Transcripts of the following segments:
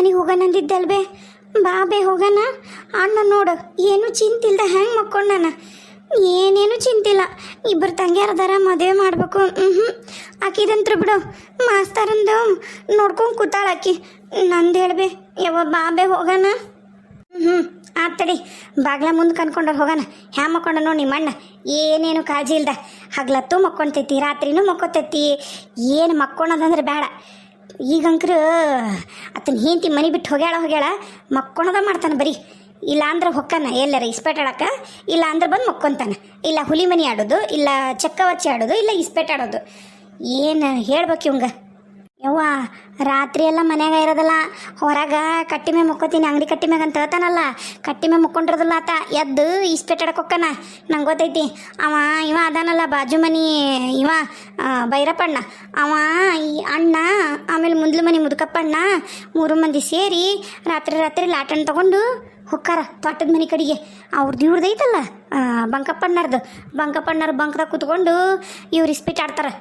ಮನೆಗೆ ಹೋಗೋಣಂದಿದ್ದಲ್ವೆ ಬಾಬೆ ಬಾ ಹೋಗೋಣ. ಅಣ್ಣ ನೋಡು, ಏನು ಚಿಂತಿಲ್ದ ಹೆಂಗೆ ಮಕ್ಕೊಂಡಣ ಏನೇನು ಚಿಂತಿಲ್ಲ. ಇಬ್ಬರು ತಂಗ್ಯಾರದಾರ ಮದುವೆ ಮಾಡಬೇಕು. ಹ್ಞೂ ಆಕಿದಂತ್ರ ಬಿಡು. ಮಾಸ್ತರಂದು ನೋಡ್ಕೊಂಡು ಕೂತಾಳ ಆಕಿ. ನಂದು ಹೇಳ್ಬೆ ಯಾವ ಬಾಬೆ ಹೋಗೋಣ. ಹ್ಞೂ ಆತಡಿ ಬಾಗ್ಲ ಮುಂದೆ ಕನ್ಕೊಂಡ್ರೆ ಹೋಗೋಣ. ಹ್ಯಾ ಮಕ್ಕೊಂಡ ನೋಡಿ ನಿಮ್ಮ ಅಣ್ಣ ಏನೇನು ಕಾಳಜಿ ಇಲ್ದ? ಹಗ್ಲತ್ತು ಮಕ್ಕೊಂತೈತಿ, ರಾತ್ರಿನೂ ಮಕ್ಕೊತೈತಿ. ಏನು ಮಕ್ಕೊಳೋದಂದ್ರೆ ಬೇಡ ಈಗಂಕ್ರ ಆತನ ಹೆಂಡತಿ ಮನೆ ಬಿಟ್ಟು ಹೋಗ್ಯಾಳ ಹೋಗ್ಯಾಳ ಮಕ್ಕೊಣದ ಮಾಡ್ತಾನೆ ಬರೀ. ಇಲ್ಲ ಅಂದ್ರೆ ಹೊಕ್ಕನ, ಎಲ್ಲರ ಇಸ್ಪೇಟ್ ಆಡಕ ಇಲ್ಲ ಅಂದ್ರೆ ಬಂದು ಮಕ್ಕೊಂತಾನೆ. ಇಲ್ಲ ಹುಲಿ ಮನಿ ಆಡೋದು, ಇಲ್ಲ ಚಕ್ಕವಚ್ಚಿ ಆಡೋದು, ಇಲ್ಲ ಇಸ್ಪೇಟ್ ಆಡೋದು. ಏನು ಹೇಳ್ಬೇಕು ಇವಂಗ? ಯವ್ವ, ರಾತ್ರಿ ಎಲ್ಲ ಮನ್ಯಾಗ ಇರೋದಲ್ಲ, ಹೊರಗ ಕಟ್ಟಿ ಮೇಲೆ ಮುಕ್ಕೋತೀನಿ, ಅಂಗಡಿ ಕಟ್ಟಿ ಮ್ಯಾಗ ಅಂತ ಹೇಳ್ತಾನಲ್ಲ, ಕಟ್ಟಿ ಮೇಲೆ ಮುಕ್ಕೊಂಡಿರೋದಿಲ್ಲ ಆತ, ಎದ್ದು ಇಸ್ಪೇಟ್ ಆಡಕ್ಕೆ ಹೊಕ್ಕನ, ನಂಗೆ ಗೊತ್ತೈತಿ. ಅವ, ಇವ ಅದಾನಲ್ಲ ಬಾಜು ಮನಿ, ಇವ ಭೈರಪ್ಪಣ್ಣ. ಅವ, ಈ ಅಣ್ಣ, ಆಮೇಲೆ ಮುಂದ್ಲು ಮನಿ ಮುದುಕಪ್ಪಣ್ಣ, ಮೂರು ಮಂದಿ ಸೇರಿ ರಾತ್ರಿ ರಾತ್ರಿ ಲಾಟನ್ ತಗೊಂಡು ಹೊಕ್ಕಾರ ತೋಟದ ಮನೆ ಕಡೆಗೆ. ಅವ್ರದ್ದು ಇವ್ರದ್ದು ಐತಲ್ಲ ಬಂಕಪ್ಪಣ್ಣರ್ದು. ಬಂಕಪ್ಪಣ್ಣರ್ ಬಂಕದಾಗ ಕೂತ್ಕೊಂಡು ಇವ್ರು ಇಸ್ಪೀಟ್ ಆಡ್ತಾರೆ.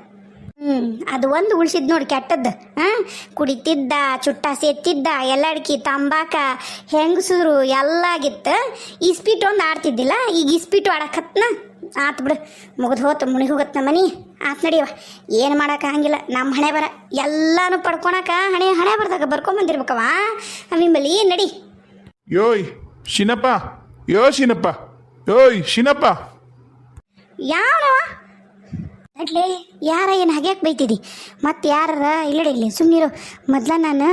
ಹ್ಞೂ ಅದು ಒಂದು ಉಳ್ಸಿದ್ ನೋಡಿ ಕೆಟ್ಟದ್ದು. ಹಾಂ ಕುಡಿತಿದ್ದ ಚುಟ್ಟ ಸೆತ್ತಿದ್ದ ಎಲ್ಲಡ್ಕಿ ತಂಬಾಕ ಹೆಂಗಸರು ಎಲ್ಲ ಆಗಿತ್ತು ಇಸ್ಪೀಟ್ ಒಂದು ಆಡ್ತಿದ್ದಿಲ್ಲ ಈಗ ಇಸ್ಪೀಟು ಆಡಕತ್ನ. ಆತ್ ಬಿಡು ಮುಗಿದು ಹೋತು ಮುಣಿಗೆ ನಮ್ಮ ಮನಿ. ಆತ್ ನಡಿಯವ ಏನು ಮಾಡಕ ಹಂಗಿಲ್ಲ ನಮ್ಮ ಹಣೆ ಬರ ಎಲ್ಲಾನು ಪಡ್ಕೊಳಕ ಹಣೆ ಹಣೆ ಬರ್ದಾಗ ಬರ್ಕೊಂಬಂದಿರ್ಬೇಕವ ನಿಮ್ಮಲ್ಲಿ ನಡಿ. ಯೋಯ್ ಶಿನಪ್ಪ. ಯೋ ಶಿನಪ್ಪ. ಯೋಯ್ ಶಿನಪ್ಪ. ಯಾರವ ಅಟ್ಲೆ ಯಾರ ಏನು ಹಾಗ್ಯಾಕೆ ಬೈತಿದ್ದಿ ಮತ್ತೆ ಯಾರ ಇಲ್ಲಡಿ ಇಲ್ಲಿ ಸುಮ್ಮನಿರು ಮೊದ್ಲ ನಾನು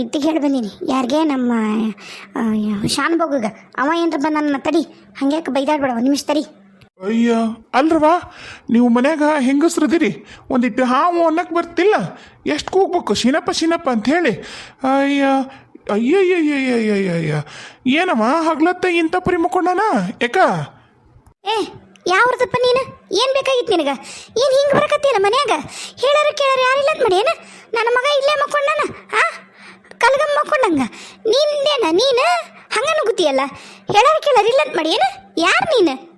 ಇತ್ತಿಗೆ ಹೇಳಿ ಬಂದೀನಿ. ಯಾರಿಗೆ? ನಮ್ಮ ಶಾನ್ ಬೋಗಗ ಅವ ಏನ್ರ ಬಂದ ತಡಿ. ಹಂಗ್ಯಾಕೆ ಬೈದಾಡ್ಬೇಡ ಒಂದು ನಿಮಿಷ ತಡಿ. ಅಯ್ಯೋ ಅಲ್ರವಾ ನೀವು ಮನ್ಯಾಗ ಹೆಂಗಸ್ರದಿರಿ ಒಂದಿಟ್ಟು ಹಾವು ಅನ್ನಕ್ಕೆ ಬರ್ತಿಲ್ಲ. ಎಷ್ಟು ಕೂಗ್ಬೇಕು? ಶೀನಪ್ಪ ಶೀನಪ್ಪ ಅಂತ ಹೇಳಿ. ಅಯ್ಯ ಅಯ್ಯಯ್ಯಯ್ಯಯ್ಯಯ್ಯಯ್ಯ ಏನಮ್ಮ ಹಗ್ಲತ್ತ ಇಂಥ ಪರಿ ಮುಕ್ಕೊಂಡನ ಯಾಕ ಏ ಯಾವ್ದಪ್ಪ ನೀನು? ಏನು ಬೇಕಾಗಿತ್ತು ನಿನಗೆ? ಏನು ಹಿಂಗೆ ಬರಕತ್ತಿಲ್ಲ ಮನ್ಯಾಗ? ಹೇಳಾರ ಕೇಳಾರ ಯಾರಿಲ್ಲ ಮಾಡಿ ಏನು? ನನ್ನ ಮಗ ಇಲ್ಲೇ ಮಕ್ಕೊಂಡಾನ ಆ? ಕಲ್ಗಮ್ಮ ಮಕ್ಕೊಂಡಂಗ. ನೀನೇನ ನೀನು? ಹಂಗ ನುಗ್ಗುತ್ತೀಯಲ್ಲ? ಹೇಳಾರ ಕೇಳಾರ ಇಲ್ಲ ಮಾಡಿ ಏನು? ಯಾರು ನೀನು?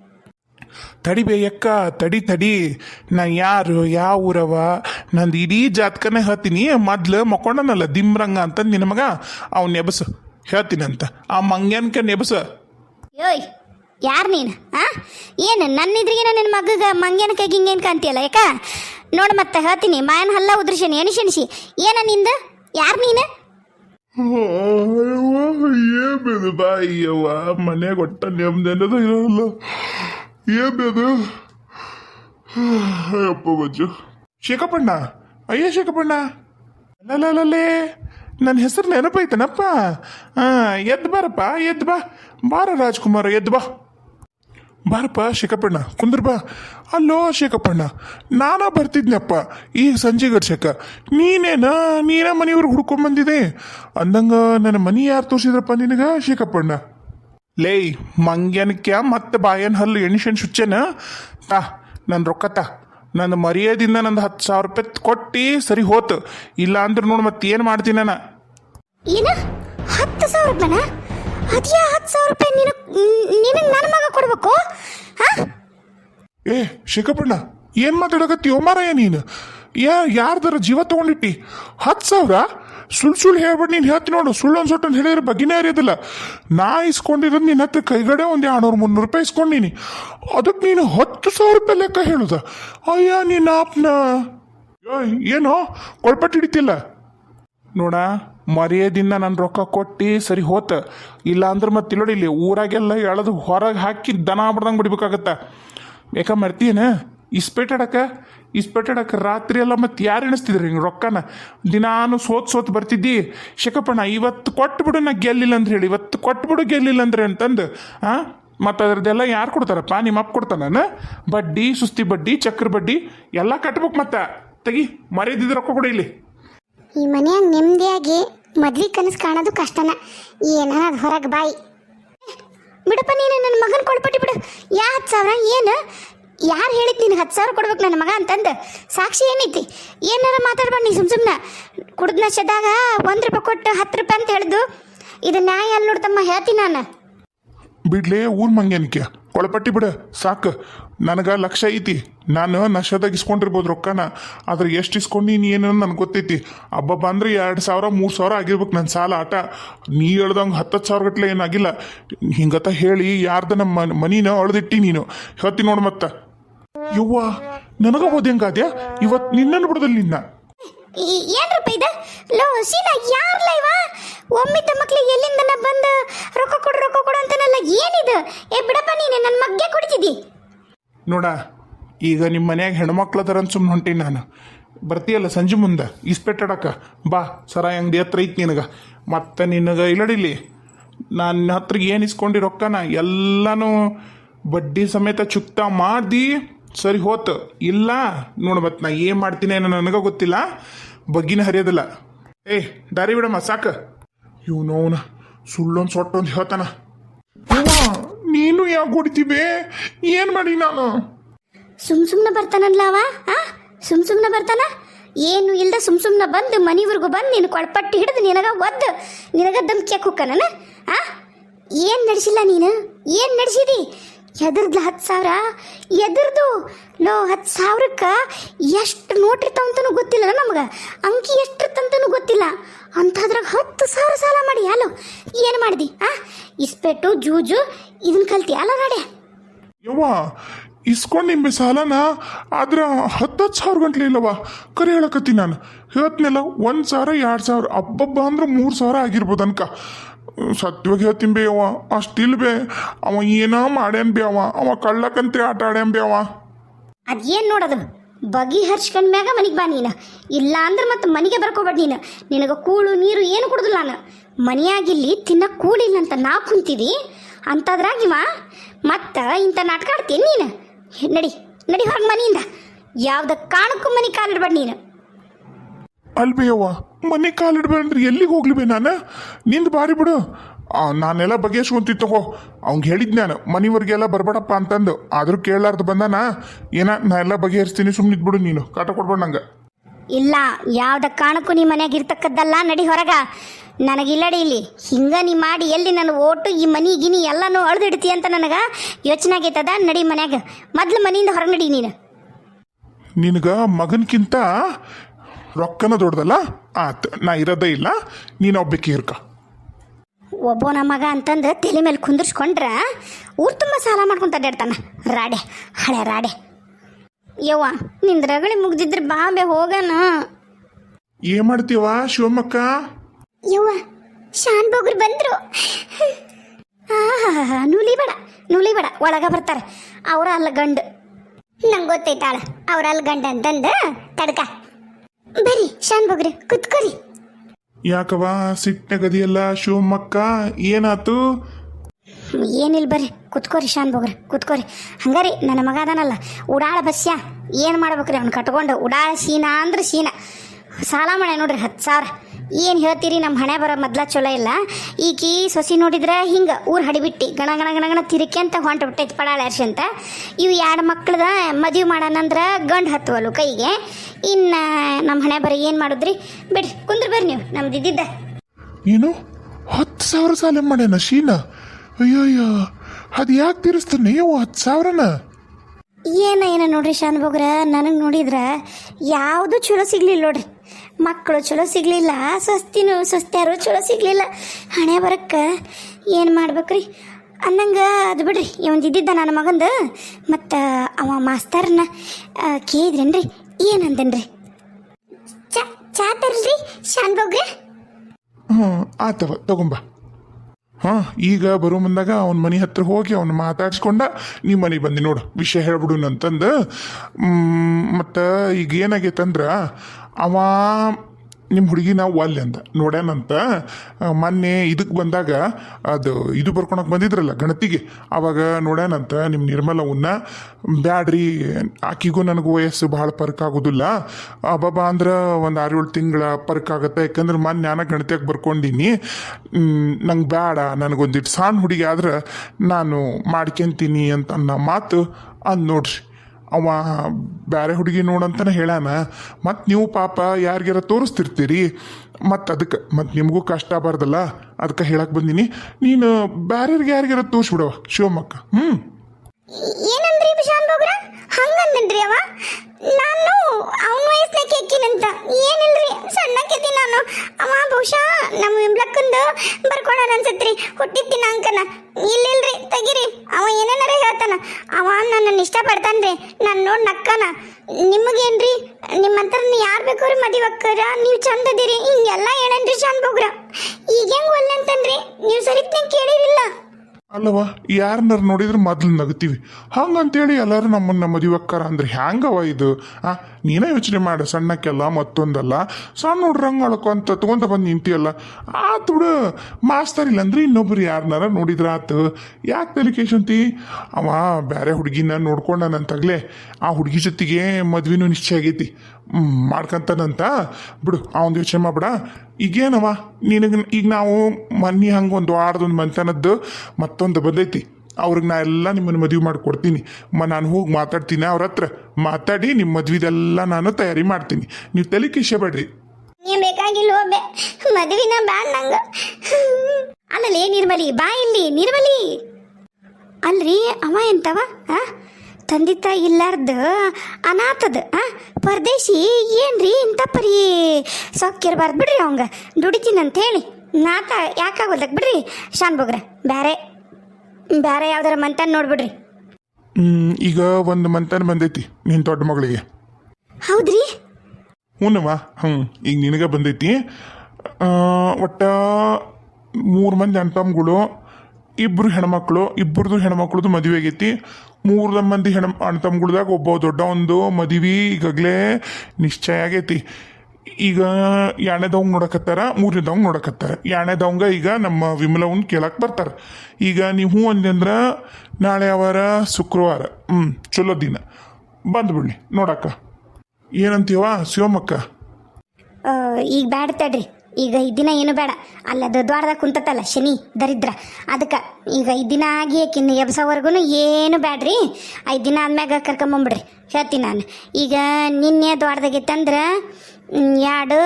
ತಡಿಬೇ ಬೇಯಕ್ಕ ತಡಿ ತಡಿ. ನಾ ಯಾರು ಯಾವ ಊರವ? ನಂದು ಇಡೀ ಜಾತ್ಕನೇ ಹೇಳ್ತೀನಿ. ಮೊದ್ಲು ಮಕ್ಕೊಂಡನಲ್ಲ ದಿಮ್ರಂಗ ಅಂತ ನಿನ್ನ ಮಗ. ಅವ್ನು ನೆಬಸು. ಹೇಳ್ತೀನಂತ. ಆ ಮಂಗ್ಯಾನ್ಕ ನೆಬಸು. ಯೋಯ್ ಯಾರು ನೀನು, ಆ? ಏನು ನನ್ನ ಇದ್ರಿಗೇನ ನಿನ್ನ ಮಗಗೆ ಮಂಗೇನ ಕೈ ಹಿಂಗೇನು ಅಂತೀಯಲ್ಲ ಯಾಕ? ನೋಡು ಮತ್ತೆ ಹೇಳ್ತೀನಿ, ಮಾಯನ ಹಲ್ಲ ಉದ್ರಿಸೇನಿ ಎಣಿಸಿ ಏನ ನಿಂದ? ಯಾರು ನೀನು? ಏಬೇದು ಬಾಯಿಯವ್ವ ಮನೆಗೆ ಒಟ್ಟ ನೆಮ್ಮದಿ ಇರೋಲ್ಲ. ಏಬೇದು ಅಪ್ಪ ಬಜ್ಜು. ಶೇಖಪ್ಪಣ್ಣ, ಅಯ್ಯ ಶೇಖಪ್ಪಣ್ಣ. ಅಲ್ಲಲ್ಲೇ ನನ್ನ ಹೆಸರು ನೆನಪೈತನಪ್ಪ? ಹಾಂ ಎದ್ದು ಬಾರಪ್ಪ ಎದ್ದು ಬಾ. ಬಾರ ರಾಜ್ಕುಮಾರ್ ಎದ್ದು ಬಾ. ಬಾರಪ್ಪ ಶೇಖಪ್ಪಣ್ಣ, ಕುಂದ್ರ ಬಾ. ಅಲ್ಲೋ ಶೇಖಪ್ಪಣ್ಣ, ನಾನಾ ಬರ್ತಿದ್ನಪ್ಪ. ಈಗ ಸಂಜೆ ಗಡ್ಸಕ್ಕ ನೀನೇನ? ನೀನ ಮನೆಯವ್ರಿಗೆ ಹುಡ್ಕೊಂಬಂದಿದೆ ಅಂದಂಗ ನನ್ನ ಮನಿ ಯಾರು ತೋರಿಸಿದ್ರಪ್ಪ ನಿನಗ ಶೇಖಪ್ಪಣ್ಣ? ಲೇಯ್ ಮಂಗ್ಯನಕ್ಯ ಮತ್ತೆ ಬಾಯನ್ ಹಲ್ಲು ಎಣಿಸೆಣ್ ಶುಚ್ಚೇನ? ತಾ ನನ್ನ ರೊಕ್ಕ ತಾ. ನನ್ನ ಮರ್ಯಾದಿಂದ ನಂದು ಹತ್ತು ಸಾವಿರ ರೂಪಾಯಿ ಕೊಟ್ಟು ಸರಿ ಹೋತು. ಇಲ್ಲ ಅಂದ್ರೆ ನೋಡಿ ಮತ್ತೆ ಏನು ಮಾಡ್ತೀನಿ ನಾನು? ಏನ? ಹತ್ತು ಸಾವಿರ ರೂಪಾಯಿನ? ಅದ್ಯಾ ಹತ್ತು ಸಾವಿರ ರೂಪಾಯಿ ನೀನು ನನ್ನ ಮಗ ಕೊಡ್ಬೇಕು ಏ, ಶಿಖಪಣ್ಣ, ಏನ್ ಮಾತಾಡಕತ್ತಿ ಮಾರಾಯ ನೀನು? ಯಾ, ಯಾರ್ದಾರ ಜೀವ ತಗೊಂಡಿಟ್ಟಿ? ಹತ್ತು ಸಾವಿರ? ಸುಳ್ಳು ಸುಳ್ಳು ಹೇಳ್ಬಿಟ್ಟು ನೀನು ಹೇಳ್ತಿ ನೋಡು ಸುಳ್ಳು ಒಂದು ಸೊಟ್ಟು ಹೇಳಿದ್ರೆ ಬಗ್ಗಿನೇ ಅರಿಯೋದಿಲ್ಲ. ನಾ ಇಸ್ಕೊಂಡಿರೋದು ನಿನ್ನ ಹತ್ರ ಕೈಗಡೆ ಒಂದು ಎರಡ್ನೂರು, ಮುನ್ನೂರು ರೂಪಾಯಿ ಇಸ್ಕೊಂಡಿನಿ. ಅದಕ್ಕೆ ನೀನು ಹತ್ತು ಸಾವಿರ ರೂಪಾಯಿ ಲೆಕ್ಕ ಹೇಳುದ? ಅಯ್ಯ ನೀನು ಆಪ್ನ ಏನೋ ಕೊಳ್ಪಟ್ಟು ಹಿಡಿತಿಲ್ಲ. ನೋಡ ಮರ್ಯಾದಿಂದ ನನ್ನ ರೊಕ್ಕ ಕೊಟ್ಟು ಸರಿ ಹೋತ. ಇಲ್ಲ ಅಂದ್ರೆ ಮತ್ತೆ ಇಲ್ಲೋಡಿ ಇಲ್ಲಿ ಊರಾಗೆಲ್ಲ ಎಳೆದು ಹೊರಗೆ ಹಾಕಿ ದನ ಬಿಡ್ದಂಗೆ ಬಿಡ್ಬೇಕಾಗತ್ತ. ಯಾಕ ಮರ್ತೀನ ಇಸ್ಪೇಟಾಡಕ್ಕೆ ಇಸ್ಪೇಟಾಡಕ್ಕೆ ರಾತ್ರಿ ಎಲ್ಲ ಮತ್ತೆ ಯಾರು ಎಣಿಸ್ತಿದ್ರಿ ಹಿಂಗೆ ರೊಕ್ಕನ? ದಿನಾನು ಸೋತ್ ಸೋತ್ ಬರ್ತಿದ್ದಿ. ಶಕಪ್ಪಣ್ಣ ಇವತ್ತು ಕೊಟ್ಟು ಬಿಡು ನಾ ಗೆಲ್ಲಿಲ್ಲ ಅಂತ ಹೇಳಿ. ಇವತ್ತು ಕೊಟ್ಟು ಬಿಡು ಗೆಲ್ಲಿಲ್ಲ ಅಂದ್ರೆ ಅಂತಂದು ಹಾಂ ಮತ್ತು ಅದ್ರದ್ದೆಲ್ಲ ಯಾರು ಕೊಡ್ತಾರಪ್ಪ? ನಿಮ್ಮ ಅಪ್ಪ ಕೊಡ್ತಾನ ಬಡ್ಡಿ, ಸುಸ್ತಿ ಬಡ್ಡಿ, ಚಕ್ರ ಬಡ್ಡಿ, ಎಲ್ಲ ಕಟ್ಬೇಕು ಮತ್ತೆ. ತೆಗಿ ಮರ್ಯಾದಿದ್ದು ರೊಕ್ಕ ಕೊಡಿ ಇಲ್ಲಿ. ಈ ಮನೆಯಾಗ ನೆಮ್ಮದಿಯಾಗಿ ಮದ್ವೆ ಕನಸು ಕಾಣೋದು ಕಷ್ಟನ. ಏನಾರ ಅದು ಹೊರಗೆ ಬಾಯಿ. ಬಿಡಪ್ಪ ನೀನು ನನ್ನ ಮಗನ ಕೊಡ್ಬಿಟ್ಟು ಬಿಡು. ಯಾ ಹತ್ತು ಸಾವಿರ? ಏನು? ಯಾರು ಹೇಳಿದ್ ನೀನು ಹತ್ತು ಸಾವಿರ ಕೊಡ್ಬೇಕು ನನ್ನ ಮಗ ಅಂತಂದು? ಸಾಕ್ಷಿ ಏನೈತಿ? ಏನಾರ ಮಾತಾಡ್ಬಾರ್ದು ನೀ ಸುಮ್ ಸುಮ್ಮನೆ ಕುಡ್ದನ ಶದಾಗ ಒಂದು ರೂಪಾಯಿ ಕೊಟ್ಟು ಹತ್ತು ರೂಪಾಯಿ ಅಂತ ಹೇಳಿದ್ದು ಇದು ನ್ಯಾಯ ಅಲ್ಲಿ ನೋಡ್ತಮ್ಮ ಹೇಳ್ತೀನಿ ನಾನು. ಬಿಡ್ಲೇ ಊರ್ ಮಂಗೇನಿಕೆ ಕೊಳಪಟ್ಟಿ ಬಿಡು. ಸಾಕು. ನನಗೆ ಲಕ್ಷ ಐತಿ. ನಾನು ನಶದಾಗ ಇಸ್ಕೊಂಡಿರ್ಬೋದು ರೊಕ್ಕನ. ಆದ್ರೆ ಎಷ್ಟು ಇಸ್ಕೊಂಡೀನಿ ಏನು ನನಗೆ ಗೊತ್ತೈತಿ. ಹಬ್ಬ ಬಂದ್ರೆ ಎರಡು ಸಾವಿರ, ಮೂರು ಸಾವಿರ ಆಗಿರ್ಬೇಕು ನನ್ನ ಸಾಲ ಆಟ. ನೀ ಹೇಳ್ದಂಗೆ ಹತ್ತು ಸಾವಿರ ಗಟ್ಲೆ ಏನಾಗಿಲ್ಲ ಹಿಂಗತ ಹೇಳಿ ಯಾರ್ದ ನಮ್ಮ ಮನ್- ಮನಿನ ಅಳ್ದಿಟ್ಟಿ ನೀನು. ಹೇಳ್ತೀನಿ ನೋಡು ಮತ್ತ. ಯವ್ವ, ನನಗ ಹೋದ್ಯಂಗಾದ್ಯಾ ಇವತ್ತು ನಿನ್ನನ್ನು ಬಿಡೋದಿಲ್ಲ ನಿನ್ನ. ಏನ್ರಪ್ಪ ಇದು? ಲೋ ಎಲ್ಲಿಂದನ ಬಂದು ರೊಕ್ಕ ಕೊಡು ರೊಕ್ಕ ಕೊಡು ಅಂತನಲ್ಲ, ಏನಿದು? ಏ, ಬಿಡಪ್ಪ ನೀನು ನನ್ನ ಮಗ್ಗೆ ಕುಡಿತಿದ್ದಿ ನೋಡ, ಈಗ ನಿಮ್ಮ ಮನ್ಯಾಗ ಹೆಣ್ಮಕ್ಳು ಅಂತ ಸುಮ್ಮನೆ ಹೊಂಟೀನಿ ನಾನು. ಬರ್ತೀಯಲ್ಲ ಸಂಜೆ ಮುಂದೆ? ಇಸ್ಪೆಟ್ಟಡಕ್ಕ ಬಾ ಸರ ಅಂಗಡಿ ಹತ್ರ ಐತಿ ನಿನಗೆ. ಮತ್ತೆ ನಿನಗೆ ಇಲ್ಲಡಿಲಿ. ನನ್ನ ಹತ್ರ ಏನು ಇಸ್ಕೊಂಡಿ ರೊಕ್ಕನ? ಎಲ್ಲನೂ ಬಡ್ಡಿ ಸಮೇತ ಚುಕ್ತ ಮಾಡಿ ಸರಿ, ಹೋತು. ಇಲ್ಲ, ನೋಡು ಮತ್ತೆ ನಾ ಏನು ಮಾಡ್ತೀನಿ ಏನೋ ನನಗೆ ಗೊತ್ತಿಲ್ಲ. ಬಗ್ಗಿನ ಹರಿಯೋದಿಲ್ಲ. ಏ, ದಾರಿ ಬಿಡಮ್ಮ, ಸಾಕು. ಇವನು ಅವನ ಸುಳ್ಳೊಂದು ಸೊಟ್ಟೊಂದು ಹೇಳ್ತಾನ. ನೀನು ಯಾವ ಹೊಡಿತೀವಿ ಏನು ಮಾಡಿ ನಾನು? ಸುಮ್ ಸುಮ್ನೆ ಬರ್ತಾನಲ್ಲ ಅವ, ಆ? ಸುಮ್ ಸುಮ್ನೆ ಬರ್ತಾನ? ಏನು ಇಲ್ದ ಸುಮ್ ಸುಮ್ನೆ ಬಂದು ಮನೆವರೆಗೂ ಬಂದು ನೀನು ಕೊಳಪಟ್ಟಿ ಹಿಡಿದು ನಿನಗ ಒದ್ದು, ನಿನಗ ಧಮ್ಕಿ ಕುಕ್ಕನ ಆ? ಏನು ನಡೆಸಿಲ್ಲ ನೀನು? ಏನು ನಡೆಸಿದಿ? ಎದ್ರದ್ದು ಹತ್ತು ಸಾವಿರ? ಎದ್ರದು? ಲೋ, ಹತ್ತು ಸಾವಿರಕ್ಕೆ ಎಷ್ಟು ನೋಟ್ ಇರ್ತಾವಂತನೂ ಗೊತ್ತಿಲ್ಲ ನಮ್ಗೆ? ಅಂಕಿ ಎಷ್ಟಿರ್ತಂತನೂ ಗೊತ್ತಿಲ್ಲ. ಅಂಥದ್ರಾಗ ಹತ್ತು ಸಾವಿರ ಸಾಲ ಮಾಡಿ, ಅಲೋ, ಏನು ಮಾಡಿದಿ, ಆ? ಇಸ್ಪೆಟ್ಟು, ಜೂಜು ಇದನ್ನ ಕಲ್ತಿ ಅಲ್ಲ ನಾಡೆ ಯವ್ವ, ಇಸ್ಕೊಂಡ್ ನಿಂಬೆ ಸಾಲನ, ಆದ್ರ ಹತ್ತು ಸಾವಿರ ಗಂಟ್ಲೆ ಇಲ್ಲವ ಕರೆ ಹೇಳಕತ್ತೀನಿ ನಾನು. ಹೇಳ್ತೀನಲ್ಲ ಒಂದು ಸಾವಿರ, ಎರಡು ಸಾವಿರ, ಅಬ್ಬಬ್ಬ ಅಂದ್ರೆ ಮೂರು ಸಾವಿರ ಆಗಿರ್ಬೋದು ಅನ್ಕ. ಸತ್ಯವಾಗಿ ಹೇಳ್ತೀನಿ ಬೇ ಅವ ಅಷ್ಟಿಲ್ ಬೇ ಅವ ಏನೋ ಮಾಡ್ಯಾನ್ ಬೇ ಅವ ಅವ ಕಳ್ಳಕಂತೆ ಆಟ ಆಡ್ಯಾನ್ ಬೇ ಅವ ಅದೇನು ನೋಡೋದು ಬಗಿ ಹರ್ಚ್ಕೊಂಡ್ ಮ್ಯಾಗ ಮನಿಗೆ ಬಾ ನೀನು. ಇಲ್ಲ ಅಂದ್ರೆ ಮತ್ತೆ ಮನೆಗೆ ಬರ್ಕೋಬೇಡ ನೀನು. ನಿನಗೆ ಕೂಳು, ನೀರು ಏನು ಕೊಡುದಿಲ್ಲ ನಾನು. ಮನೆಯಾಗಿಲ್ಲಿ ತಿನ್ನಕ್ಕೆ ಕೂಳಿಲ್ಲ ಅಂತ ನಾವು ಕುಂತೀವಿ ಅಂಥದ್ರಾಗಿವ ಮತ್ತೆ ಇಂಥ ನಾಟಕ ಆಡ್ತೀನಿ ನೀನು? ನಡಿ ನಡಿ ಹೊರಗೆ ಮನೆಯಿಂದ. ಯಾವ್ದ ಕಾಣಕ್ಕೂ ಮನೆ ಕಾಲಿಡ್ಬೇಡ ನೀನು. ಅಲ್ಬೇ ಮನೆ ಮನೆ ಅಂದ್ರೆ ಎಲ್ಲಿಗೆ ಹೋಗ್ಲಿ ಬೇ ನಾನು? ನಿಂದು ಬಾರಿ ಬಿಡು. ನಾನೆಲ್ಲ ಬಗೆಹರಿಸ್ಕೊಂತಿ ತಗೋ. ಅವ್ಗೆ ಹೇಳಿದ್ ನಾನು ಮನೆವರೆಗೆಲ್ಲ ಬರ್ಬೇಡಪ್ಪ ಅಂತಂದು. ಆದರೂ ಕೇಳಲಾರ್ದು ಬಂದಾನ? ಏನ ನಾ ಎಲ್ಲ ಬಗೆಹರಿಸ್ತೀನಿ ಸುಮ್ಮನಿದ್ ಬಿಡು ನೀನು. ಕಾಟ ಕೊಡ್ಬೇಡ ನಂಗೆ. ಇಲ್ಲ ಯಾವ್ದ ಕಾರಣಕ್ಕೂ ನೀ ಮನ್ಯಾಗ ಇರ್ತಕ್ಕದ್ದಲ್ಲ ನಡಿ ಹೊರಗ. ನನಗಿಲ್ಲಡಿ ಇಲ್ಲಿ. ಹಿಂಗ ನೀ ಮಾಡಿ ಎಲ್ಲಿ ನನ್ನ ಓಟು ಈ ಮನಿ ಗಿನಿ ಎಲ್ಲನೂ ಅಳ್ದಿಡ್ತಿ ಅಂತ ನನಗೆ ಯೋಚನೆ ಆಗೈತದ? ನಡಿ ಮನ್ಯಾಗ. ಮೊದ್ಲು ಮನೆಯಿಂದ ಹೊರಗೆ ನಡಿ ನೀನು. ನಿನಗ ಮಗನ್ಕಿಂತ ರೊಕ್ಕನ ದೊಡ್ಡದಲ್ಲ. ಆತು ನಾ ಇರೋದೇ ಇಲ್ಲ. ನೀನು ಒಬ್ಬಕ್ಕೆ ಇರ್ಕ ನಮ್ಮ ಮಗ ಅಂತಂದು ತಲೆ ಮೇಲೆ ಕುಂದಿರ್ಸ್ಕೊಂಡ್ರೆ ಊರ್ ತುಂಬ ಸಾಲ ಮಾಡ್ಕೊಂತ ಅಡ್ಡಾಡ್ತಾನ. ರಾಡೆ ಹಳೆ ರಾಡೆ. ಯವ್ವ ನಿಂದ ರಗಳಿ ಮುಗ್ದಿದ್ರೆ ಬಾಂಬೆ ಹೋಗಣ ಏನ್ ಮಾಡ್ತೀವ ಶಿವಮ್ಮಕ್ಕ ಯವ್ವ ಶಾನ್ ಬೋಗ್ರು ಬಂದ್ರು. ನೂಲಿ ಬೇಡ ನೂಲಿ ಬೇಡ ಒಳಗ ಬರ್ತಾರೆ. ಅವ್ರ ಅಲ್ಲ ಗಂಡು. ನಂಗೆ ಗೊತ್ತೈತಾಳ ಅವ್ರ ಅಲ್ಲ ಗಂಡ ಅಂತಂದ ತಡ್ಕ. ಬರ್ರಿ ಶಾನ್ ಬೋಗ್ರಿ ಕುತ್ಕೋರಿ. ಯಾಕವ ಸಿಟ್ನಾಗದಿಯಲ್ಲ ಶಿವಮಕ್ಕ ಏನಾತು? ಏನಿಲ್ಲ ಬರ್ರಿ ಕುತ್ಕೋರಿ ಶಾನ್ ಬೋಗ್ರಿ ಕುತ್ಕೋರಿ. ಹಂಗಾರಿ ನನ್ನ ಮಗ ಅದಾನಲ್ಲ ಉಡಾಳ ಬಸ್ಯ ಏನು ಮಾಡ್ಬೇಕ್ರಿ ಅವ್ನು ಕಟ್ಕೊಂಡು ಉಡಾಳ ಸೀನಾ ಅಂದ್ರೆ ಶೀನ ಸಾಲ ಮಾಡ ನೋಡ್ರಿ ಹತ್ತು ಸಾವಿರ. ಏನು ಹೇಳ್ತೀರಿ? ನಮ್ಮ ಹಣೆ ಬರೋ ಮೊದ್ಲ ಚಲೋ ಇಲ್ಲ. ಈಕಿ ಸೊಸಿ ನೋಡಿದ್ರೆ ಹಿಂಗೆ ಊರು ಹಡಿಬಿಟ್ಟು ಗಣ ಗಣ ಗಣ ಗಣ ತಿರುಕಿ ಅಂತ ಹೊಂಟು ಬಿಟ್ಟೈತಿ ಪಡಾಳ ಅರ್ಶಿ ಅಂತ. ಇವು ಎರಡು ಮಕ್ಳದ ಮದುವೆ ಮಾಡೋಣಂದ್ರೆ ಗಂಡು ಹತ್ತುವಲ್ಲು ಕೈಗೆ. ಇನ್ನು ನಮ್ಮ ಹಣೆ ಬರೋ ಏನು ಮಾಡಿದ್ರಿ? ಬಿಡ್ರಿ ಕುಂದ್ರ ಬರ್ರಿ ನೀವು ನಮ್ದು ಇದ್ದಿದ್ದ. ಏನು? ಹತ್ತು ಸಾವಿರ ಸಾಲ ಮಾಡ್ಯಾನ ಶೀನಾ? ಅಯ್ಯೋ ಅಯ್ಯೋ ಅದು ಯಾಕೆ ತೀರಿಸ್ತಾನೆ ಅಯ್ಯೋ ಹತ್ತು ಸಾವಿರನ? ಏನ ಏನ ನೋಡ್ರಿ ಶಾನ್ ಬೋಗ್ರ ನನಗೆ ನೋಡಿದ್ರೆ ಯಾವುದು ಚಲೋ ಸಿಗ್ಲಿಲ್ಲ ನೋಡ್ರಿ. ಮಕ್ಕಳು ಚಲೋ ಸಿಗಲಿಲ್ಲ ಸ್ವಸ್ತಿನೂ ಸ್ವಸ್ತ್ಯಾರು ಚಲೋ ಸಿಗಲಿಲ್ಲ. ಹಣೆ ಬರಕ್ಕೆ ಏನು ಮಾಡ್ಬೇಕ್ರಿ? ಅನ್ನಂಗೆ ಅದು ಬಿಡ್ರಿ ಇದ್ದಿದ್ದ ನನ್ನ ಮಗಂದು. ಮತ್ತು ಅವ ಮಾಸ್ತರ್ನ ಕೇಳಿದ್ರೇನ್ರಿ? ಏನಂದನ್ರಿ? ಚಾ ಚಾ ತರಲ್ರಿ ಶಾನ್ ಬೋಗ್ರ ಹ್ಞೂ ಆತವ ತಗೊಂಬ ಹಾಂ, ಈಗ ಬರೋ ಮುಂದಾಗ ಅವನ ಮನೆ ಹತ್ರ ಹೋಗಿ ಅವನು ಮಾತಾಡ್ಸ್ಕೊಂಡ ನಿಮ್ಮ ಮನೆಗೆ ಬಂದಿ ನೋಡು. ವಿಷಯ ಹೇಳ್ಬಿಡು ಅಂತಂದು ಮತ್ತು ಈಗ ಏನಾಗೈತಂದ್ರೆ ಅವ ನಿಮ್ಮ ಹುಡುಗಿ ನಾವು ಒಲ್ಲೆ ಅಂತ. ನೋಡ್ಯಾನಂತ ಮೊನ್ನೆ ಇದಕ್ಕೆ ಬಂದಾಗ ಅದು ಇದು ಬರ್ಕೊಳಕ್ಕೆ ಬಂದಿದ್ರಲ್ಲ ಗಣತಿಗೆ. ಅವಾಗ ನೋಡ್ಯಾನಂತ ನಿಮ್ಮ ನಿರ್ಮಲವನ್ನ, ಬ್ಯಾಡ್ರಿ, ಆಕಿಗೂ ನನಗೆ ವಯಸ್ಸು ಭಾಳ ಪರ್ಕ್ ಆಗೋದಿಲ್ಲ. ಅಬ್ಬಬ್ಬ ಅಂದ್ರೆ ಒಂದು ಏಳು ತಿಂಗಳ ಪರ್ಕ್ ಆಗುತ್ತೆ. ಯಾಕಂದ್ರೆ ಮೊನ್ನೆ ನಾನು ಗಣತಿಯಾಗಿ ಬರ್ಕೊಂಡಿನಿ. ನಂಗೆ ಬೇಡ ನನಗೊಂದಿಟ್ಟು ಸಣ್ಣ ಹುಡುಗಿ ಆದ್ರೆ ನಾನು ಮಾಡ್ಕೊಂತೀನಿ ಅಂತ ಅನ್ನೋ ಮಾತು ಅಂದ್ ನೋಡ್ರಿ. ಅವ ಬೇರೆ ಹುಡುಗಿ ನೋಡಂತನ ಹೇಳಾನ ಮತ್ತು ನೀವು ಪಾಪ ಯಾರಿಗಾರ ತೋರಿಸ್ತಿರ್ತೀರಿ? ಮತ್ತು ಅದಕ್ಕೆ ಮತ್ತು ನಿಮಗೂ ಕಷ್ಟ ಬಾರ್ದಲ್ಲ ಅದಕ್ಕೆ ಹೇಳಕ್ಕೆ ಬಂದೀನಿ. ನೀನು ಬೇರೆಯವ್ರಿಗೆ ಯಾರಿಗಾರ ತೋರಿಸ್ಬಿಡವ ಶಿವಮೊಗ್ಗ. ಹ್ಞೂ ಏನಂದ್ರಿ ಹಂಗಂದನ್ರಿ ಅವ? ನಾನು ಅವನ ವಯಸ್ಸಿನಾಗ ಎಕ್ಕಿನಂತ ಏನಿಲ್ರಿ? ಸಣ್ಣಕ್ಕಿದ್ದಿ ನಾನು. ಅವ ಬಹುಶಃ ನಮ್ಮ ವಿಮ್ಲಕ್ಕಂದು ಬರ್ಕೊಳೋಣ ಅನ್ಸತ್ರಿ. ಹುಟ್ಟಿದ ದಿನಾಂಕನ. ಇಲ್ಲಿಲ್ರಿ, ತೆಗಿರಿ. ಅವ ಏನೇನಾರ ಹೇಳ್ತಾನ. ಅವ ನನ್ನನ್ನು ಇಷ್ಟಪಡ್ತಾನ್ರಿ. ನಾನು ನೋಡಿ ನಕ್ಕನ. ನಿಮಗೇನ್ರಿ? ನಿಮ್ಮಂತರ ಯಾರು ಬೇಕಾದ್ರೂ ಮದಿವಕ್ಕರ ನೀವು ಚಂದ ಅದೀರಿ. ಹಿಂಗೆಲ್ಲ ಹೇಳನ್ರಿ ಚಂದ ಬೋಗ್ರ. ಈಗ ಹೆಂಗ್ ಒಲ್ಲೆ ಅಂತನ್ರಿ? ನೀವು ಸರಿತ್ನಾಗ ಕೇಳಿರಿಲ್ಲ. ಅಲ್ಲವ ಯಾರನ್ನಾರು ನೋಡಿದ್ರೆ ಮೊದ್ಲು ನಗ್ತೀವಿ ಹಂಗಂತೇಳಿ ಎಲ್ಲರೂ ನಮ್ಮನ್ನ ಮದುವೆಕ್ಕಾರ ಅಂದ್ರೆ ಹ್ಯಾಂಗವ ಇದು? ಆ ನೀನೇ ಯೋಚನೆ ಮಾಡು. ಸಣ್ಣಕ್ಕೆಲ್ಲ, ಮತ್ತೊಂದಲ್ಲ. ಸಣ್ಣ ಹುಡ್ರಂಗೆ ಅಳ್ಕೊಂತ ತಗೊಂತ ಬಂದು ನಿಂತಿಯಲ್ಲ. ಆತು ಬಿಡು ಇಲ್ಲ ಇಲ್ಲಂದ್ರೆ ಇನ್ನೊಬ್ರು ಯಾರನ್ನಾರ ನೋಡಿದ್ರ ಆತು. ಯಾಕೆ ತಲಿಕೇಶಂತಿ ಅವ ಬೇರೆ ಹುಡುಗಿನ ನೋಡ್ಕೊಂಡನಂತಾಗ್ಲೇ ಆ ಹುಡುಗಿ ಜೊತೆಗೆ ಮದ್ವೆನೂ ನಿಶ್ಚಯ ಆಗೈತಿ. ಮಾಡ್ಕಂತನಂತ. ಬಿಡು ಅವಂದು ಯೋಚನೆ ಮಾಡ್ಬಿಡ. ಈಗೇನವ? ನಿನಗೆ, ಈಗ ನಾವು ಮನ್ನಿ ಹಂಗೆ ಒಂದು ವಾರದೊಂದು ಮಂತನದ್ದು ಮತ್ತೊಂದು ಬಂದೈತಿ. ಅವ್ರಿಗೆ ನಾ ಎಲ್ಲ ನಿಮ್ಮನ್ನು ಮದುವೆ ಮಾಡಿಕೊಡ್ತೀನಿ ಮ, ನಾನು ಹೋಗಿ ಮಾತಾಡ್ತೀನಿ ಅವ್ರ ಹತ್ರ. ಮಾತಾಡಿ ನಿಮ್ಮ ಮದುವೆದೆಲ್ಲ ನಾನು ತಯಾರಿ ಮಾಡ್ತೀನಿ. ನೀವು ತಲೆ ಕಿಶಬೇಡ್ರಿ ಏನು ಬೇಕಾಗಿಲ್ಲ ಮದುವಿನ ಬ್ಯಾಡ್ ನಂಗೆ. ನಿರ್ಮಲಿ, ಬಾ ಇಲ್ಲಿ, ನಿರ್ಮಲಿ. ಅಲ್ರಿ, ಅವ ಎಂತವ? ಆ? ತಾಯಿ ಇಲ್ಲಾರ್ದ, ಅನಾಥದ, ಆ? ಪರದೇಶಿ, ಏನ್ರಿ ಇಂಥ ಪರಿ? ಸೊಕ್ಕಿರ್ಬಾರ್ದು ಬಿಡ್ರಿ ಅವಂಗ. ದುಡಿತೀನಂತ ಹೇಳಿ. ನಾತ ಯಾಕಾಗೋದಕ್ ಬಿಡ್ರಿ? ಶಾನ್ ಬೋಗ್ರೆ, ಬ್ಯಾರೆ. ಬ್ಯಾರೆ ಯಾವ್ದಾರ ಮಂತನ್ ನೋಡ್ಬಿಡ್ರಿ. ಹ್ಮ್, ಈಗ ಒಂದು ಮಂತನ ಬಂದೈತಿ ನಿನ್ನ ದೊಡ್ಡ ಮಗಳಿಗೆ. ಹೌದ್ರಿ? ಹ್ಞೂನವ್ವ ಹ್ಞೂ ಈಗ ನಿನಗೆ ಬಂದೈತಿ. ಆ, ಒಟ್ಟ ಮೂರು ಮಂದಿ ಅಣ್ತಮ್ಗಳು ಇಬ್ಬರು ಹೆಣ್ಮಕ್ಳು ಇಬ್ಬರದು ಹೆಣ್ಮಕ್ಳದು ಮದುವೆ ಆಗೈತಿ. ಮೂರು ಮಂದಿ ಹೆಣ್ ಅಣ್ತಮ್ಗಳ್ದಾಗ ಒಬ್ಬ ದೊಡ್ಡ ಒಂದು ಮದುವೆ ಈಗಾಗಲೇ ನಿಶ್ಚಯ ಆಗೈತಿ. ಈಗ ಎರಡನೇದವಂಗ ನೋಡಕತ್ತಾರ ಮೂರನೇದವಂಗ ನೋಡಕತ್ತಾರ. ಎರಡನೇದವಂಗ ಈಗ ನಮ್ಮ ವಿಮಲವನ್ ಕೇಳಕ್ಕೆ ಬರ್ತಾರೆ. ಈಗ ನೀವು ಅಂದ್ರೆ ನಾಳೆ ಅವರ ಶುಕ್ರವಾರ. ಹ್ಞೂ ಚಲೋ ದಿನ. ಬಂದ್ಬಿಡ್ಲಿ ನೋಡಕ್ಕ. ಏನಂತೀವ ಶಿವಮಕ್ಕ ಈಗ ಬ್ಯಾಡ ತಡ್ರಿ. ಈಗ ಈ ದಿನ ಏನು ಬೇಡ ಅಲ್ಲದ ದ್ವಾರದಾಗ ಕುಂತತಲ್ಲ ಶನಿ, ದರಿದ್ರ. ಅದಕ್ಕೆ ಈಗ ಐದು ದಿನ ಆಗಿ ಆಕಿನ್ನ ಎಬ್ಸೋವರೆಗೂ ಏನು ಬ್ಯಾಡ್ರಿ. ಐದು ದಿನ ಆದ್ಮ್ಯಾಗ ಕರ್ಕೊಂಬಂಬಿಡ್ರಿ ಹೇಳ್ತೀನಿ ನಾನು. ಈಗ ನಿನ್ನೆ ದ್ವಾರದಾಗಿತ್ತಂದ್ರೆ ಎರಡು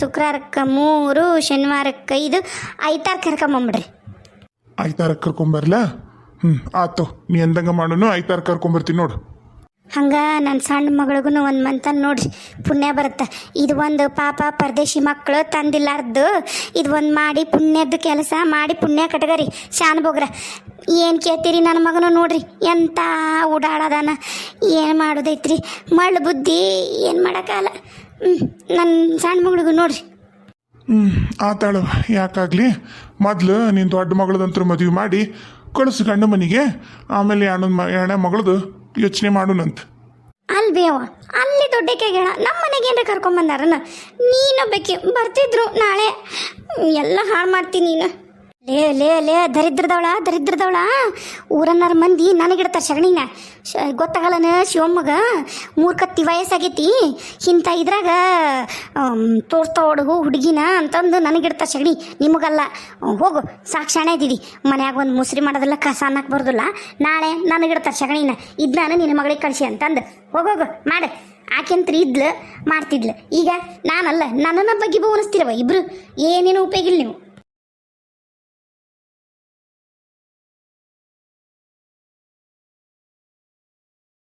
ಶುಕ್ರವಾರಕ್ಕೆ ಮೂರು ಶನಿವಾರಕ್ಕೆ ಐದು ಐತಾರು ಕರ್ಕೊಂಬಂಬಿಡ್ರಿ ಐತಾರ ಕರ್ಕೊಂಬರ್ಲಾ ಹ್ಞೂ ಆತು. ನೀ ಎಂದಂಗ ಮಾಡೋನು ಐತಾರ ಕರ್ಕೊಂಬರ್ತೀನಿ ನೋಡು. ಹಂಗೆ ನನ್ನ ಸಣ್ಣ ಮಗಳಿಗೂ ಒಂದು ಮಂತ ನೋಡ್ರಿ. ಪುಣ್ಯ ಬರುತ್ತೆ. ಇದು ಒಂದು ಪಾಪ ಪರದೇಶಿ ಮಕ್ಕಳು ತಂದಿಲ್ಲಾರ್ದು. ಇದು ಒಂದು ಮಾಡಿ ಪುಣ್ಯದ ಕೆಲಸ ಮಾಡಿ ಪುಣ್ಯ ಕಟ್ಗರಿ. ಶಾನ್ ಬೋಗ್ರ ಏನು ಕೇಳ್ತೀರಿ ನನ್ನ ಮಗನು ನೋಡ್ರಿ. ಎಂಥ ಓಡಾಡೋದಾನ? ಏನು ಮಾಡೋದೈತ್ರಿ? ಮಳ್ಳು ಬುದ್ಧಿ ಏನು ಮಾಡೋಕ್ಕಾಗಲ್ಲ. ನನ್ನ ಸಣ್ಣ ಮಗಳಿಗೂ ನೋಡ್ರಿ. ಹ್ಞೂ ಆತಾಳು ಯಾಕಾಗಲಿ? ಮೊದಲು ನಿನ್ನ ದೊಡ್ಡ ಮಗಳದಂತ್ರ ಮದುವೆ ಮಾಡಿ ಕಳಿಸು ಗಂಡು ಮನೆಗೆ ಆಮೇಲೆ ಅಣ್ಣನ ಮ ಮಗಳದು ಯೋಚನೆ ಮಾಡೋಣಂತ. ಅಲ್ಲಿ ಬೇವ ಅಲ್ಲಿ ದೊಡ್ಡಕ್ಕೆ ಹೇಳ ನಮ್ಮ ಮನೆಗೆ ಏನ್ರ ಕರ್ಕೊಂಬಂದಾರನ? ನೀನೊಬ್ಬಕ್ಕೆ ಬರ್ತಿದ್ರು ನಾಳೆ ಎಲ್ಲ ಹಾಳು ಮಾಡ್ತೀನಿ ನೀನು. ಲೇ ಲೇ ಲೇ, ದರಿದ್ರದವಳ ದರಿದ್ರದವಳ. ಊರನ್ನಾರ ಮಂದಿ ನನಗಿಡ್ತಾರ ಸಗಣಿನ ಶ, ಗೊತ್ತಾಗಲ್ಲನ ಶಿವಮ್ಮಗ? ಮೂರ್ಕತ್ತಿ ವಯಸ್ಸಾಗೈತಿ. ಇಂಥ ಇದ್ರಾಗ ತೋರ್ಸ್ತಾ ಹುಡುಗು ಹುಡುಗಿನ ಅಂತಂದು ನನಗಿಡ್ತಾರ ಸಗಣಿ ನಿಮಗಲ್ಲ. ಹೋಗು. ಸಾಕ್ಷಾಣೆ ಇದ್ದೀವಿ ಮನ್ಯಾಗ ಒಂದು ಮುಸ್ರಿ ಮಾಡೋದಿಲ್ಲ ಕಸ ಅನ್ನಕ್ಕೆ ಬರೋದಿಲ್ಲ. ನಾಳೆ ನನಗಿಡ್ತಾರ ಸಗಣಿನ ನಾನು ನಿನ್ನ ಮಗಳಿಗೆ ಕಳಿಸಿ ಅಂತಂದು. ಹೋಗೋಗು ಮಾಡು. ಆಕೆಂತ್ರಿ ಇದ್ಲು, ಮಾಡ್ತಿದ್ಲು. ಈಗ ನಾನಲ್ಲ. ನನ್ನನ್ನು ಬಗ್ಗೆ ಬೋನಿಸ್ತಿರವ ಇಬ್ರು? ಏನೇನು ಉಪಯೋಗಿಲ್ಲ ನೀವು?